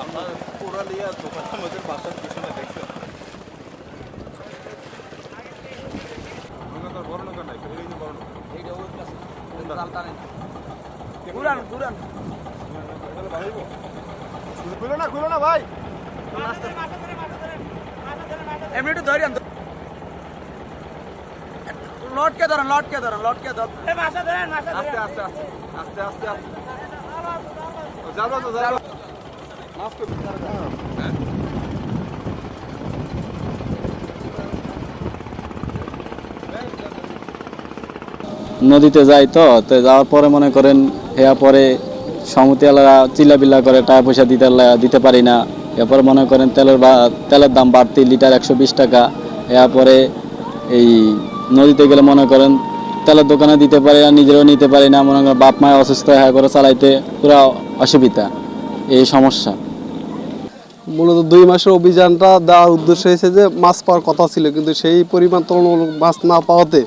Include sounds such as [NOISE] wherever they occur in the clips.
আপনার পুরালিয়া দোকান আমাদের বাসার পিছনে দেখছেন নৌকার বড় নৌকা নাই এই যে বড় নৌকা ঘুরান ঘুরান খুলো না খুলো না ভাই এমনি একটু ধরেন লটকে ধরেন লটকে ধরেন লটকে ধরেন আস্তে আস্তে আস্তে আস্তে আস্তে আস্তে। যাব তো যাব মাফ হ্যাঁ নদীতে যাই তো তো যাওয়ার পরে মনে করেন হেয়া পরে সমতিয়ালারা চিল্লাবিল্লা করে টাকা পয়সা দিতে দিতে পারি না। এরপরে মনে করেন তেলের বা তেলের দাম বাড়তি লিটার একশো বিশ টাকা। এরপরে এই নদীতে গেলে মনে করেন তেলের দোকানে দিতে পারি না, নিজেরও নিতে পারি না, মনে করেন বাপ মায় অসুস্থ, হয়ে করে চালাইতে পুরো অসুবিধা এই সমস্যা। মূলত দুই মাসের অভিযানটা দেওয়ার উদ্দেশ্য হয়েছে যে মাছ পাওয়ার কথা ছিল, কিন্তু সেই পরিমাণ তুলনামূলক মাছ না পাওয়াতে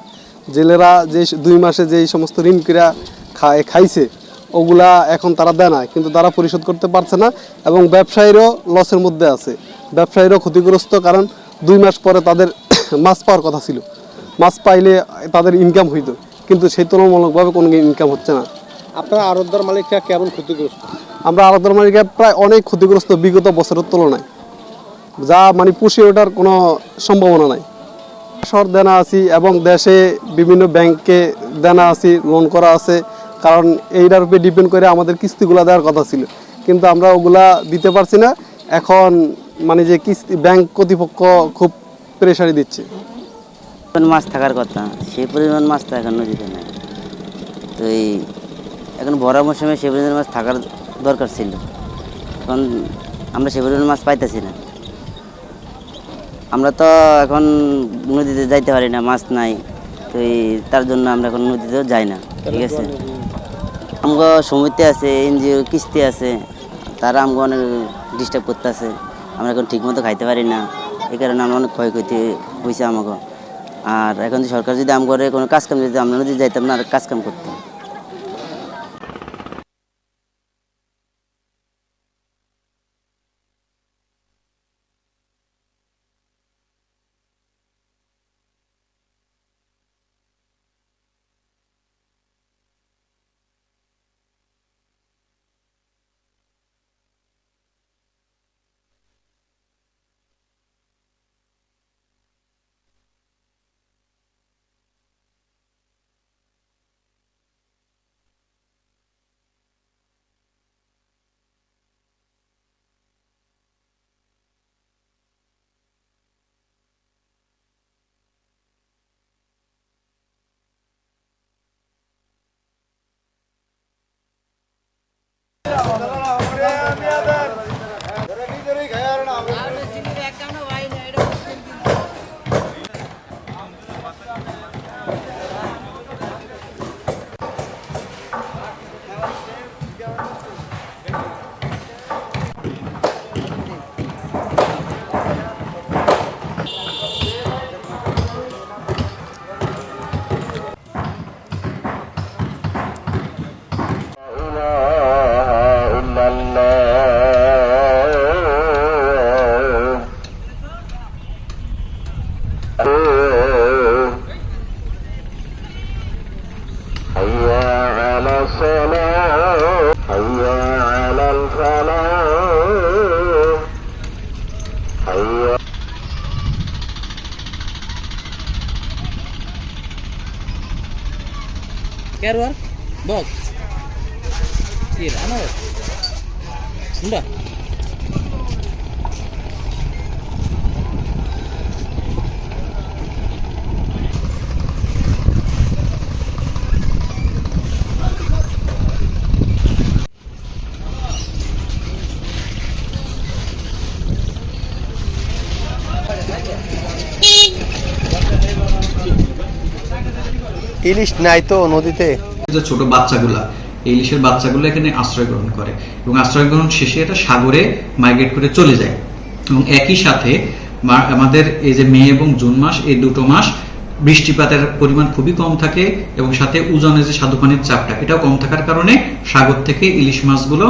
জেলেরা যে দুই মাসে যেই সমস্ত ঋণ ক্রিয়া খায়, খাইছে, ওগুলা এখন তারা দেয় না, কিন্তু তারা পরিশোধ করতে পারছে না এবং ব্যবসায়ীরও লসের মধ্যে আছে। ব্যবসায়ীরও ক্ষতিগ্রস্ত, কারণ দুই মাস পরে তাদের [COUGHS] মাছ পাওয়ার কথা ছিল। মাছ পাইলে তাদের ইনকাম হইতো। কিন্তু সেই তুলনামূলকভাবে কোনো ইনকাম হচ্ছে না। আপনার আরতদার মালিকরা কেমন ক্ষতিগ্রস্ত? আমরা আলাদা মালিকা প্রায় অনেক ক্ষতিগ্রস্ত বিগত বছরের তুলনায়। যা মানে পুষিয়ে ওঠার কোনো সম্ভাবনা নাই। শহর দেনা আছি এবং দেশে বিভিন্ন ব্যাংকে দেনা আছি লোন করা আছে। কারণ এইটার উপরে ডিপেন্ড করে আমাদের কিস্তিগুলো দেওয়ার কথা ছিল। কিন্তু আমরা ওগুলা দিতে পারছি না। এখন মানে যে কিস্তি ব্যাংক কর্তৃপক্ষ খুব প্রেশারি দিচ্ছে। মাছ থাকার কথা, সেই পরিমাণ মাছ তো এখন নদীতে নেই। তো এই এখন ভরা মৌসুমে সেই পরিমাণ মাছ থাকার দরকার ছিল। এখন আমরা সেই পরিমাণ মাছ পাইতেছি না। আমরা তো এখন নদীতে যাইতে পারি না, মাছ নাই। তো এই তার জন্য আমরা এখন নদীতেও যাই না, ঠিক আছে? আমগো সমিতি আছে, এনজিও কিস্তি আছে, তারা আমগো অনেক ডিস্টার্ব করতেছে। আমরা এখন ঠিকমতো খাইতে পারি না, এই কারণে আমরা অনেক ক্ষয়ক্ষতি হয়েছে আমাকে আর এখন যে সরকার যদি আম করে কোনো কাজকাম যদি আমরা যদি যাইতাম না, আর কাজকাম করতাম। 감사합니다. فلا حي Get work? Box. Here, I'm out. Unda. ইলিশ নাই তো নদীতে? যে ছোট বাচ্চাগুলা ইলিশের বাচ্চাগুলো এখানে আশ্রয় গ্রহণ করে এবং আশ্রয় গ্রহণ শেষে এটা সাগরে মাইগ্রেট করে চলে যায়। এবং একই সাথে আমাদের এই যে মে এবং জুন মাস, এই দুটো মাস বৃষ্টিপাতের পরিমাণ খুবই কম থাকে এবং সাথে ওজনের যে পানির চাপটা, এটাও কম থাকার কারণে সাগর থেকে ইলিশ মাছগুলো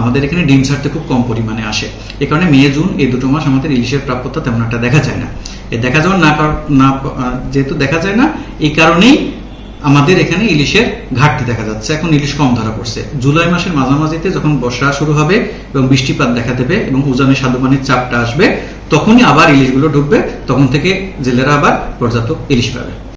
আমাদের এখানে ডিম ছাড়তে খুব কম পরিমাণে আসে। এই কারণে মে, জুন এই দুটো মাস আমাদের ইলিশের প্রাপ্যতা তেমন একটা দেখা যায় না। এই দেখা যাওয়ার না, যেহেতু দেখা যায় না, এই কারণেই আমাদের এখানে ইলিশের ঘাটতি দেখা যাচ্ছে। এখন ইলিশ কম ধরা পড়ছে। জুলাই মাসের মাঝামাঝিতে যখন বর্ষা শুরু হবে এবং বৃষ্টিপাত দেখা দেবে এবং উজানের সাদু পানির চাপটা আসবে, তখনই আবার ইলিশগুলো ঢুকবে। তখন থেকে জেলেরা আবার পর্যাপ্ত ইলিশ পাবে।